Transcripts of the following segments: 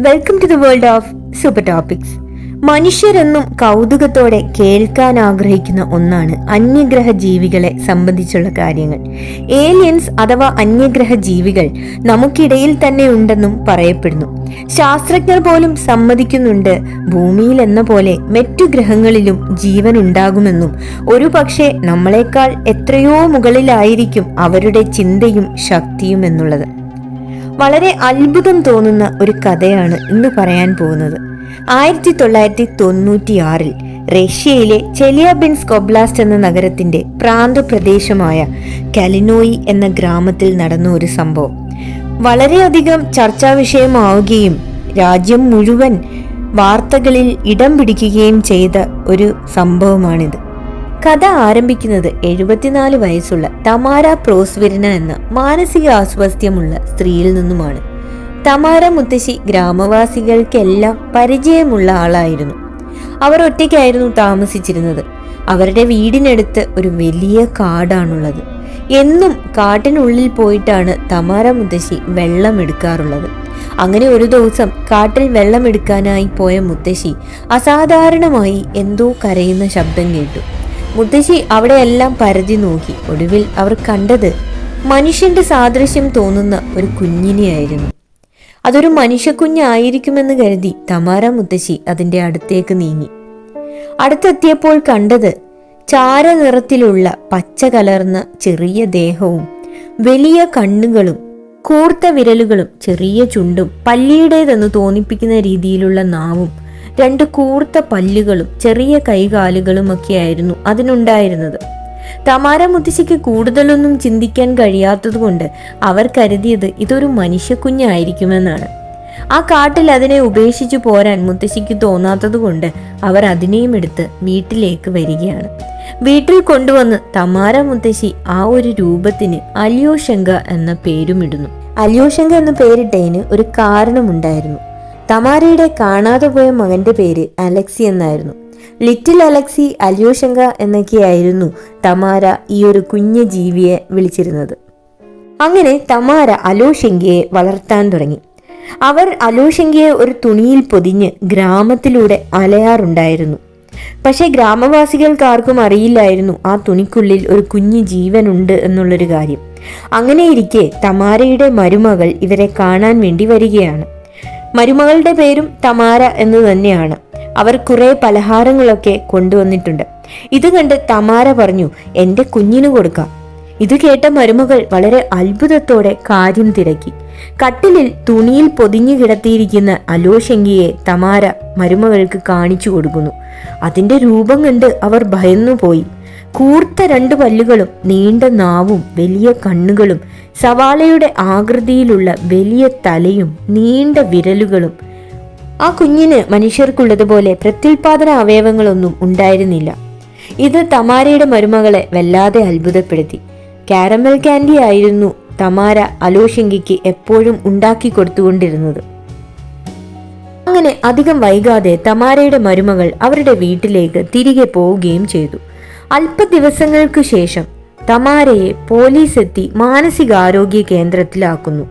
Welcome to the world of Super Topics. മനുഷ്യരെന്നും കൗതുകത്തോടെ കേൾക്കാൻ ആഗ്രഹിക്കുന്ന ഒന്നാണ് അന്യഗ്രഹ ജീവികളെ സംബന്ധിച്ചുള്ള കാര്യങ്ങൾ. ഏലിയൻസ് അഥവാ അന്യഗ്രഹ ജീവികൾ നമുക്കിടയിൽ തന്നെ ഉണ്ടെന്നും പറയപ്പെടുന്നു. ശാസ്ത്രജ്ഞർ പോലും സമ്മതിക്കുന്നുണ്ട് ഭൂമിയിൽ എന്ന പോലെ മറ്റു ഗ്രഹങ്ങളിലും ജീവൻ ഉണ്ടാകുമെന്നും ഒരു പക്ഷേ നമ്മളെക്കാൾ എത്രയോ മുകളിലായിരിക്കും അവരുടെ ചിന്തയും ശക്തിയും എന്നുള്ളത്. വളരെ അത്ഭുതം തോന്നുന്ന ഒരു കഥയാണ് ഇന്ന് പറയാൻ പോകുന്നത്. ആയിരത്തി തൊള്ളായിരത്തി തൊണ്ണൂറ്റിയാറിൽ റഷ്യയിലെ ചെലിയാബിൻസ് കൊബ്ലാസ്റ്റ് എന്ന നഗരത്തിന്റെ പ്രാന്തപ്രദേശമായ കലിനോയി എന്ന ഗ്രാമത്തിൽ നടന്ന ഒരു സംഭവം. വളരെയധികം ചർച്ചാ വിഷയമാവുകയും രാജ്യം മുഴുവൻ വാർത്തകളിൽ ഇടം പിടിക്കുകയും ചെയ്ത ഒരു സംഭവമാണിത്. കഥ ആരംഭിക്കുന്നത് എഴുപത്തിനാല് വയസ്സുള്ള തമാര പ്രോസ്വിരന എന്ന മാനസിക അസ്വാസ്ഥ്യമുള്ള സ്ത്രീയിൽ നിന്നുമാണ്. തമാര മുത്തശ്ശി ഗ്രാമവാസികൾക്കെല്ലാം പരിചയമുള്ള ആളായിരുന്നു. അവർ ഒറ്റയ്ക്കായിരുന്നു താമസിച്ചിരുന്നത്. അവരുടെ വീടിനടുത്ത് ഒരു വലിയ കാടാണുള്ളത്. എന്നും കാട്ടിനുള്ളിൽ പോയിട്ടാണ് തമാര മുത്തശ്ശി വെള്ളം എടുക്കാറുള്ളത്. അങ്ങനെ ഒരു ദിവസം കാട്ടിൽ വെള്ളമെടുക്കാനായി പോയ മുത്തശ്ശി അസാധാരണമായി എന്തോ കരയുന്ന ശബ്ദം കേട്ടു. മുത്തശ്ശി അവിടെയെല്ലാം പരതി നോക്കി. ഒടുവിൽ അവർ കണ്ടത് മനുഷ്യന്റെ സാദൃശ്യം തോന്നുന്ന ഒരു കുഞ്ഞിനെയായിരുന്നു. അതൊരു മനുഷ്യക്കുഞ്ഞായിരിക്കുമെന്ന് കരുതി തമാര മുത്തശ്ശി അതിന്റെ അടുത്തേക്ക് നീങ്ങി. അടുത്തെത്തിയപ്പോൾ കണ്ടത് ചാര നിറത്തിലുള്ള പച്ച കലർന്ന ചെറിയ ദേഹവും വലിയ കണ്ണുകളും കൂർത്ത വിരലുകളും ചെറിയ ചുണ്ടും പല്ലിയുടേതെന്ന് തോന്നിപ്പിക്കുന്ന രീതിയിലുള്ള നാവും രണ്ട് കൂർത്ത പല്ലുകളും ചെറിയ കൈകാലുകളുമൊക്കെയായിരുന്നു അതിനുണ്ടായിരുന്നത്. തമാര മുത്തശ്ശിക്ക് കൂടുതലൊന്നും ചിന്തിക്കാൻ കഴിയാത്തതുകൊണ്ട് അവർ കരുതിയത് ഇതൊരു മനുഷ്യക്കുഞ്ഞായിരിക്കുമെന്നാണ്. ആ കാട്ടിൽ അതിനെ ഉപേക്ഷിച്ചു പോരാൻ മുത്തശ്ശിക്ക് തോന്നാത്തതുകൊണ്ട് അവർ അതിനെയും എടുത്ത് വീട്ടിലേക്ക് വരികയാണ്. വീട്ടിൽ കൊണ്ടുവന്ന് തമാര മുത്തശ്ശി ആ ഒരു രൂപത്തിന് അലിയോശങ്ക എന്ന പേരുമിടുന്നു. അലിയോശങ്ക എന്ന പേരിട്ടതിന് ഒരു കാരണമുണ്ടായിരുന്നു. തമാരയുടെ കാണാതെ പോയ മകന്റെ പേര് അലക്സി എന്നായിരുന്നു. ലിറ്റിൽ അലക്സി അല്യൂഷങ്ക എന്നൊക്കെയായിരുന്നു തമാര ഈ ഒരു കുഞ്ഞു ജീവിയെ വിളിച്ചിരുന്നത്. അങ്ങനെ തമാര അലോഷങ്കയെ വളർത്താൻ തുടങ്ങി. അവർ അലോഷങ്കയെ ഒരു തുണിയിൽ പൊതിഞ്ഞ് ഗ്രാമത്തിലൂടെ അലയാറുണ്ടായിരുന്നു. പക്ഷേ ഗ്രാമവാസികൾക്കാർക്കും അറിയില്ലായിരുന്നു ആ തുണിക്കുള്ളിൽ ഒരു കുഞ്ഞു ജീവനുണ്ട് എന്നുള്ളൊരു കാര്യം. അങ്ങനെയിരിക്കെ തമാരയുടെ മരുമകൾ ഇവരെ കാണാൻ വേണ്ടി വരികയാണ്. മരുമകളുടെ പേരും തമാര എന്ന് തന്നെയാണ്. അവർ കുറെ പലഹാരങ്ങളൊക്കെ കൊണ്ടുവന്നിട്ടുണ്ട്. ഇത് കണ്ട് തമാര പറഞ്ഞു എന്റെ കുഞ്ഞിനു കൊടുക്കാം. ഇത് കേട്ട മരുമകൾ വളരെ അത്ഭുതത്തോടെ കാര്യം തിരക്കി. കട്ടിലിൽ തുണിയിൽ പൊതിഞ്ഞു കിടത്തിയിരിക്കുന്ന അലോഷങ്കിയെ തമാര മരുമകൾക്ക് കാണിച്ചു കൊടുക്കുന്നു. അതിന്റെ രൂപം കണ്ട് അവർ ഭയന്നുപോയി. കൂർത്ത രണ്ട് പല്ലുകളും നീണ്ട നാവും വലിയ കണ്ണുകളും സവാളയുടെ ആകൃതിയിലുള്ള വലിയ തലയും നീണ്ട വിരലുകളും. ആ കുഞ്ഞിന് മനുഷ്യർക്കുള്ളതുപോലെ പ്രത്യുൽപാദന അവയവങ്ങളൊന്നും ഉണ്ടായിരുന്നില്ല. ഇത് തമാരയുടെ മരുമകളെ വല്ലാതെ അത്ഭുതപ്പെടുത്തി. കാരമൽ കാൻഡി ആയിരുന്നു തമാര അലോഷങ്കിക്ക് എപ്പോഴും ഉണ്ടാക്കി കൊടുത്തുകൊണ്ടിരുന്നത്. അങ്ങനെ അധികം വൈകാതെ തമാരയുടെ മരുമകൾ അവരുടെ വീട്ടിലേക്ക് തിരികെ പോവുകയും ചെയ്തു. അല്പ ദിവസങ്ങൾക്ക് ശേഷം തമാരയെ പോലീസ് എത്തി മാനസികാരോഗ്യ കേന്ദ്രത്തിലാക്കുന്നു.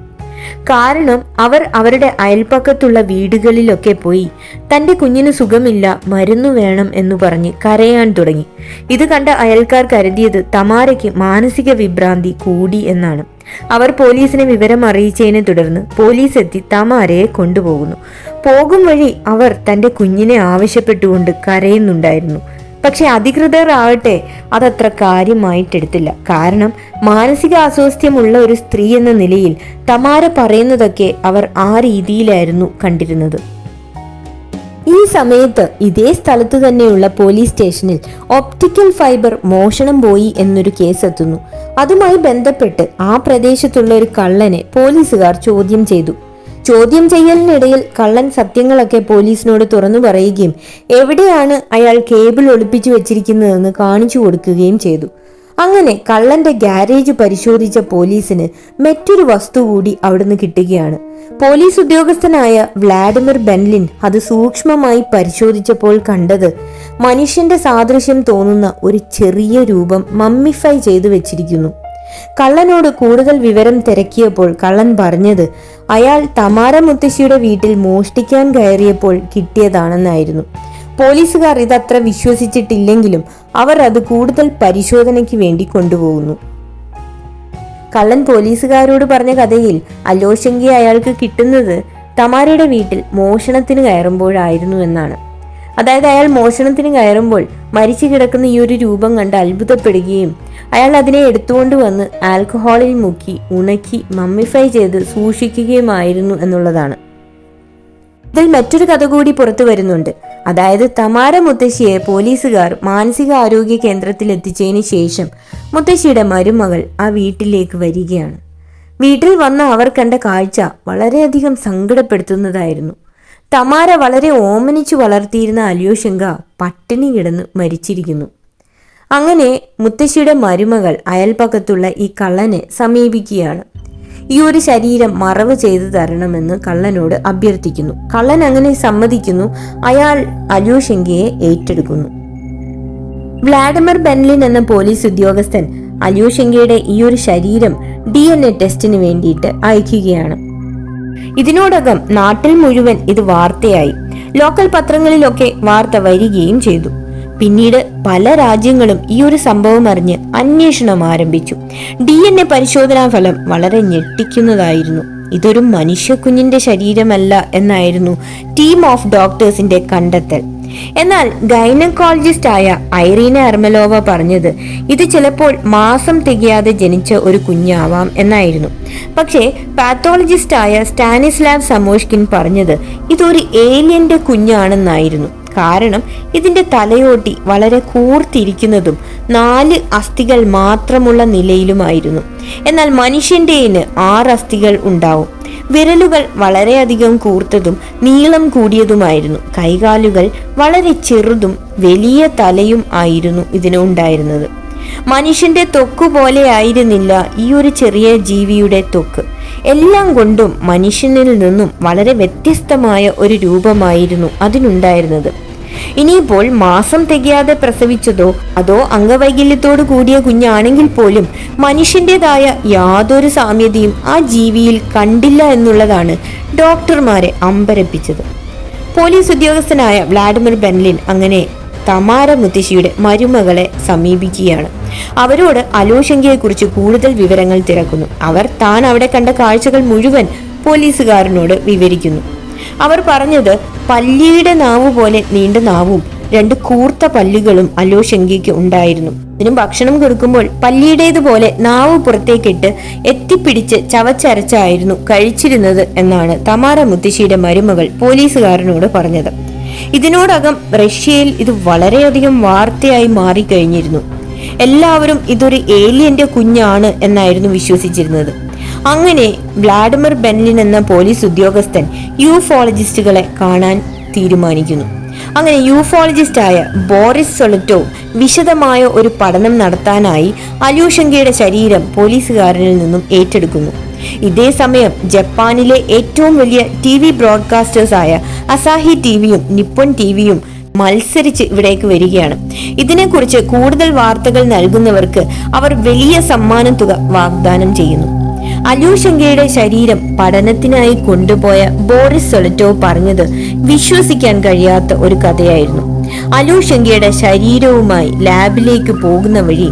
കാരണം അവർ അവരുടെ അയൽപ്പക്കത്തുള്ള വീടുകളിലൊക്കെ പോയി തന്റെ കുഞ്ഞിന് സുഖമില്ല മരുന്നു വേണം എന്ന് പറഞ്ഞ് കരയാൻ തുടങ്ങി. ഇത് കണ്ട അയൽക്കാർ കരുതിയത് തമാരയ്ക്ക് മാനസിക വിഭ്രാന്തി കൂടി എന്നാണ്. അവർ പോലീസിനെ വിവരം അറിയിച്ചതിനെ തുടർന്ന് പോലീസ് എത്തി തമാരയെ കൊണ്ടുപോകുന്നു. പോകും വഴി അവർ തന്റെ കുഞ്ഞിനെ ആവശ്യപ്പെട്ടുകൊണ്ട് കരയുന്നുണ്ടായിരുന്നു. പക്ഷെ അധികൃതർ ആവട്ടെ അതത്ര കാര്യമായിട്ടെടുത്തില്ല. കാരണം മാനസിക അസ്വാസ്ഥ്യമുള്ള ഒരു സ്ത്രീ എന്ന നിലയിൽ തമാര പറയുന്നതൊക്കെ അവർ ആ രീതിയിലായിരുന്നു കണ്ടിരുന്നത്. ഈ സമയത്ത് ഇതേ സ്ഥലത്തു തന്നെയുള്ള പോലീസ് സ്റ്റേഷനിൽ ഒപ്റ്റിക്കൽ ഫൈബർ മോഷണം പോയി എന്നൊരു കേസ് എത്തുന്നു അതുമായി ബന്ധപ്പെട്ട് ആ പ്രദേശത്തുള്ള ഒരു കള്ളനെ പോലീസുകാർ ചോദ്യം ചെയ്തു. ചോദ്യം ചെയ്യലിനിടയിൽ കള്ളൻ സത്യങ്ങളൊക്കെ പോലീസിനോട് തുറന്നു പറയുകയും എവിടെയാണ് അയാൾ കേബിൾ ഒളിപ്പിച്ചു വെച്ചിരിക്കുന്നതെന്ന് കാണിച്ചു കൊടുക്കുകയും ചെയ്തു. അങ്ങനെ കള്ളന്റെ ഗാരേജ് പരിശോധിച്ച പോലീസിന് മറ്റൊരു വസ്തു കൂടി അവിടുന്ന് കിട്ടുകയാണ്. പോലീസ് ഉദ്യോഗസ്ഥനായ വ്ളാഡിമിർ ബെൻലിൻ അത് സൂക്ഷ്മമായി പരിശോധിച്ചപ്പോൾ കണ്ടത് മനുഷ്യന്റെ സാദൃശ്യം തോന്നുന്ന ഒരു ചെറിയ രൂപം മമ്മിഫൈ ചെയ്തു വെച്ചിരിക്കുന്നു. കള്ളനോട് കൂടുതൽ വിവരം തിരക്കിയപ്പോൾ കള്ളൻ പറഞ്ഞത് അയാൾ തമാര മുത്തശ്ശിയുടെ വീട്ടിൽ മോഷ്ടിക്കാൻ കയറിയപ്പോൾ കിട്ടിയതാണെന്നായിരുന്നു. പോലീസുകാർ ഇതത്ര വിശ്വസിച്ചിട്ടില്ലെങ്കിലും അവർ അത് കൂടുതൽ പരിശോധനയ്ക്ക് വേണ്ടി കൊണ്ടുപോകുന്നു. കള്ളൻ പോലീസുകാരോട് പറഞ്ഞ കഥയിൽ അലോശങ്കി അയാൾക്ക് കിട്ടുന്നത് തമാരയുടെ വീട്ടിൽ മോഷണത്തിന് കയറുമ്പോഴായിരുന്നു എന്നാണ്. അതായത് അയാൾ മോഷണത്തിന് കയറുമ്പോൾ മരിച്ചു കിടക്കുന്ന ഈ ഒരു രൂപം കണ്ട് അത്ഭുതപ്പെടുകയും അയാൾ അതിനെ എടുത്തുകൊണ്ട് വന്ന് ആൽക്കഹോളിൽ മുക്കി ഉണക്കി മമ്മിഫൈ ചെയ്ത് സൂക്ഷിക്കുകയുമായിരുന്നു എന്നുള്ളതാണ്. ഇതിൽ മറ്റൊരു കഥ കൂടി പുറത്തു വരുന്നുണ്ട്. അതായത് തമാര മുത്തശ്ശിയെ പോലീസുകാർ മാനസിക ആരോഗ്യ കേന്ദ്രത്തിൽ എത്തിച്ചതിന് ശേഷം മുത്തശ്ശിയുടെ മരുമകൾ ആ വീട്ടിലേക്ക് വരികയാണ്. വീട്ടിൽ വന്ന അവർ കണ്ട കാഴ്ച വളരെയധികം സങ്കടപ്പെടുത്തുന്നതായിരുന്നു. തമാര വളരെ ഓമനിച്ചു വളർത്തിയിരുന്ന അലിയോശങ്ക പട്ടിണി കിടന്ന് മരിച്ചിരിക്കുന്നു. അങ്ങനെ മുത്തശ്ശിയുടെ മരുമകൾ അയൽപക്കത്തുള്ള ഈ കള്ളനെ സമീപിക്കുകയാണ്. ഈ ഒരു ശരീരം മറവ് ചെയ്തു തരണമെന്ന് കള്ളനോട് അഭ്യർത്ഥിക്കുന്നു. കള്ളൻ അങ്ങനെ സമ്മതിക്കുന്നു. അയാൾ അലൂഷങ്കയെ ഏറ്റെടുക്കുന്നു. വ്ളാഡിമർ ബെൻലിൻ എന്ന പോലീസ് ഉദ്യോഗസ്ഥൻ അലൂഷങ്കയുടെ ഈ ഒരു ശരീരം ഡി എൻ എ ടെസ്റ്റിന് വേണ്ടിയിട്ട് അയക്കുകയാണ്. ഇതിനോടകം നാട്ടിൽ മുഴുവൻ ഇത് വാർത്തയായി. ലോക്കൽ പത്രങ്ങളിലൊക്കെ വാർത്ത വരികയും ചെയ്തു. പിന്നീട് പല രാജ്യങ്ങളും ഈ ഒരു സംഭവം അറിഞ്ഞ് അന്വേഷണം ആരംഭിച്ചു. ഡി എൻ എ പരിശോധനാ ഫലം വളരെ ഞെട്ടിക്കുന്നതായിരുന്നു. ഇതൊരു മനുഷ്യക്കുഞ്ഞിന്റെ ശരീരമല്ല എന്നായിരുന്നു ടീം ഓഫ് ഡോക്ടേഴ്സിന്റെ കണ്ടെത്തൽ. എന്നാൽ ഗൈനക്കോളജിസ്റ്റ് ആയ ഐറീന അർമലോവ പറഞ്ഞത് ഇത് ചിലപ്പോൾ മാസം തികയാതെ ജനിച്ച ഒരു കുഞ്ഞാവാം എന്നായിരുന്നു. പക്ഷേ പാത്തോളജിസ്റ്റ് ആയ സ്റ്റാനിസ്ലാവ് സമോഷ്കിൻ പറഞ്ഞത് ഇതൊരു ഏലിയന്റെ കുഞ്ഞാണെന്നായിരുന്നു. കാരണം ഇതിന്റെ തലയോട്ടി വളരെ കൂർത്തിരിക്കുന്നതും നാല് അസ്ഥികൾ മാത്രമുള്ള നിലയിലുമായിരുന്നു. എന്നാൽ മനുഷ്യന്റെയിന് ആറ് അസ്ഥികൾ ഉണ്ടാവും. വിരലുകൾ വളരെയധികം കൂർത്തതും നീളം കൂടിയതുമായിരുന്നു. കൈകാലുകൾ വളരെ ചെറുതും വലിയ തലയും ആയിരുന്നു ഇതിന് ഉണ്ടായിരുന്നത്. മനുഷ്യന്റെ തൊക്കു പോലെ ആയിരുന്നില്ല ഈ ഒരു ചെറിയ ജീവിയുടെ തൊക്ക്. എല്ലാം കൊണ്ടും മനുഷ്യനിൽ നിന്നും വളരെ വ്യത്യസ്തമായ ഒരു രൂപമായിരുന്നു അതിനുണ്ടായിരുന്നത്. ഇനിയിപ്പോൾ മാസം തികയാതെ പ്രസവിച്ചതോ അതോ അംഗവൈകല്യത്തോടു കൂടിയ കുഞ്ഞാണെങ്കിൽ പോലും മനുഷ്യന്റെതായ യാതൊരു സാമ്യതയും ആ ജീവിയിൽ കണ്ടില്ല എന്നുള്ളതാണ് ഡോക്ടർമാരെ അമ്പരപ്പിച്ചത്. പോലീസ് ഉദ്യോഗസ്ഥനായ വ്ളാഡിമിർ ബെൻലിൻ അങ്ങനെ തമാര മുത്തശ്ശിയുടെ മരുമകളെ സമീപിക്കുകയാണ്. അവരോട് അലോശങ്കയെക്കുറിച്ച് കൂടുതൽ വിവരങ്ങൾ തിരക്കുന്നു. അവർ താൻ അവിടെ കണ്ട കാഴ്ചകൾ മുഴുവൻ പോലീസുകാരനോട് വിവരിക്കുന്നു. അവർ പറഞ്ഞത് പല്ലിയുടെ നാവ് പോലെ നീണ്ട നാവും രണ്ട് കൂർത്ത പല്ലുകളും അലോശങ്കയ്ക്ക് ഉണ്ടായിരുന്നു. ഇതിനും ഭക്ഷണം കൊടുക്കുമ്പോൾ പല്ലിയുടേതുപോലെ നാവ് പുറത്തേക്കിട്ട് എത്തിപ്പിടിച്ച് ചവച്ചരച്ചായിരുന്നു കഴിച്ചിരുന്നത് എന്നാണ് തമാര മുത്തശ്ശിയുടെ മരുമകൾ പോലീസുകാരനോട് പറഞ്ഞത്. ഇതിനോടകം റഷ്യയിൽ ഇത് വളരെയധികം വാർത്തയായി മാറിക്കഴിഞ്ഞിരുന്നു. എല്ലാവരും ഇതൊരു ഏലിയന്റെ കുഞ്ഞാണ് എന്നായിരുന്നു വിശ്വസിച്ചിരുന്നത്. അങ്ങനെ വ്ളാഡിമിർ ബെൻലിൻ എന്ന പോലീസ് ഉദ്യോഗസ്ഥൻ യൂഫോളജിസ്റ്റുകളെ കാണാൻ തീരുമാനിക്കുന്നു. അങ്ങനെ യൂഫോളജിസ്റ്റായ ബോറിസ് സൊളറ്റോ വിശദമായ ഒരു പഠനം നടത്താനായി അലൂഷങ്കയുടെ ശരീരം പോലീസുകാരനിൽ നിന്നും ഏറ്റെടുക്കുന്നു. ഇതേ സമയം ജപ്പാനിലെ ഏറ്റവും വലിയ ടി വി ബ്രോഡ്കാസ്റ്റേഴ്സായ അസാഹി ടി വിയും നിപ്പൺ ടി വിയും മത്സരിച്ച് ഇവിടേക്ക് വരികയാണ്. ഇതിനെക്കുറിച്ച് കൂടുതൽ വാർത്തകൾ നൽകുന്നവർക്ക് അവർ വലിയ സമ്മാനം തുക വാഗ്ദാനം ചെയ്യുന്നു. അലൂഷങ്കയുടെ ശരീരം പഠനത്തിനായി കൊണ്ടുപോയ ബോറിസ് സൊലറ്റോ പറഞ്ഞത് വിശ്വസിക്കാൻ കഴിയാത്ത ഒരു കഥയായിരുന്നു. അലൂഷങ്കയുടെ ശരീരവുമായി ലാബിലേക്ക് പോകുന്ന വഴി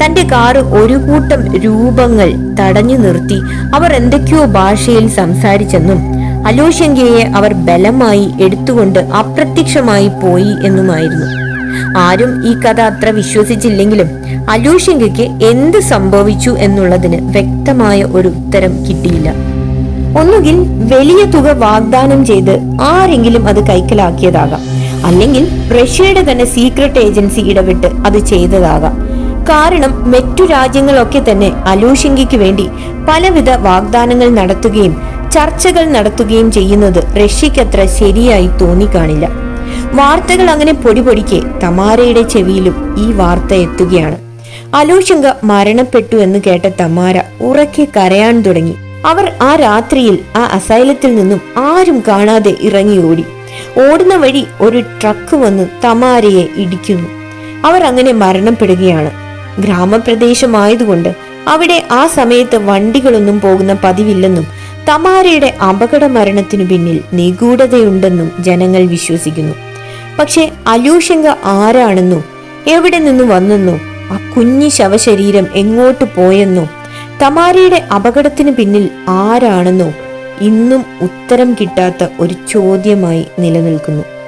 തന്റെ കാറ് ഒരു കൂട്ടം രൂപങ്ങൾ തടഞ്ഞു നിർത്തി അവർ എന്തൊക്കെയോ ഭാഷയിൽ സംസാരിച്ചെന്നും അലൂഷങ്കയെ അവർ ബലമായി എടുത്തുകൊണ്ട് അപ്രത്യക്ഷമായി പോയി എന്നുമായിരുന്നു. ആരും ഈ കഥ അത്ര വിശ്വസിച്ചില്ലെങ്കിലും അലൂഷങ്കയ്ക്ക് എന്ത് സംഭവിച്ചു എന്നുള്ളതിന് വ്യക്തമായ ഒരു ഉത്തരം കിട്ടിയില്ല. ഒന്നുകിൽ വലിയ തുക വാഗ്ദാനം ചെയ്ത് ആരെങ്കിലും അത് കൈക്കലാക്കിയതാകാം. അല്ലെങ്കിൽ റഷ്യയുടെ തന്നെ സീക്രട്ട് ഏജൻസി ഇടപെട്ട് അത് ചെയ്തതാകാം. കാരണം മറ്റു രാജ്യങ്ങളൊക്കെ തന്നെ അലൂഷങ്കയ്ക്ക് വേണ്ടി പലവിധ വാഗ്ദാനങ്ങൾ നടത്തുകയും ചർച്ചകൾ നടത്തുകയും ചെയ്യുന്നത് റഷ്യക്കത്ര ശരിയായി തോന്നിക്കാണില്ല. വാർത്തകൾ അങ്ങനെ പൊടി പൊടിക്കെ തമാരയുടെ ചെവിയിലും ഈ വാർത്ത എത്തുകയാണ്. അലോഷങ്ക മരണപ്പെട്ടു എന്ന് കേട്ട തമാര ഉറക്കെ കരയാൻ തുടങ്ങി. അവർ ആ രാത്രിയിൽ ആ അസൈലത്തിൽ നിന്നും ആരും കാണാതെ ഇറങ്ങി ഓടി. ഓടുന്ന വഴി ഒരു ട്രക്ക് വന്ന് തമാരയെ ഇടിക്കുന്നു. അവർ അങ്ങനെ മരണപ്പെടുകയാണ്. ഗ്രാമപ്രദേശമായതുകൊണ്ട് അവിടെ ആ സമയത്ത് വണ്ടികളൊന്നും പോകുന്ന പതിവില്ലെന്നും തമാരയുടെ അപകട മരണത്തിനു പിന്നിൽ നിഗൂഢതയുണ്ടെന്നും ജനങ്ങൾ വിശ്വസിക്കുന്നു. പക്ഷേ അലൂഷങ്ക ആരാണെന്നോ എവിടെ നിന്ന് വന്നെന്നോ ആ കുഞ്ഞി ശവശരീരം എങ്ങോട്ട് പോയെന്നോ തമാരയുടെ അപകടത്തിന് പിന്നിൽ ആരാണെന്നോ ഇന്നും ഉത്തരം കിട്ടാത്ത ഒരു ചോദ്യമായി നിലനിൽക്കുന്നു.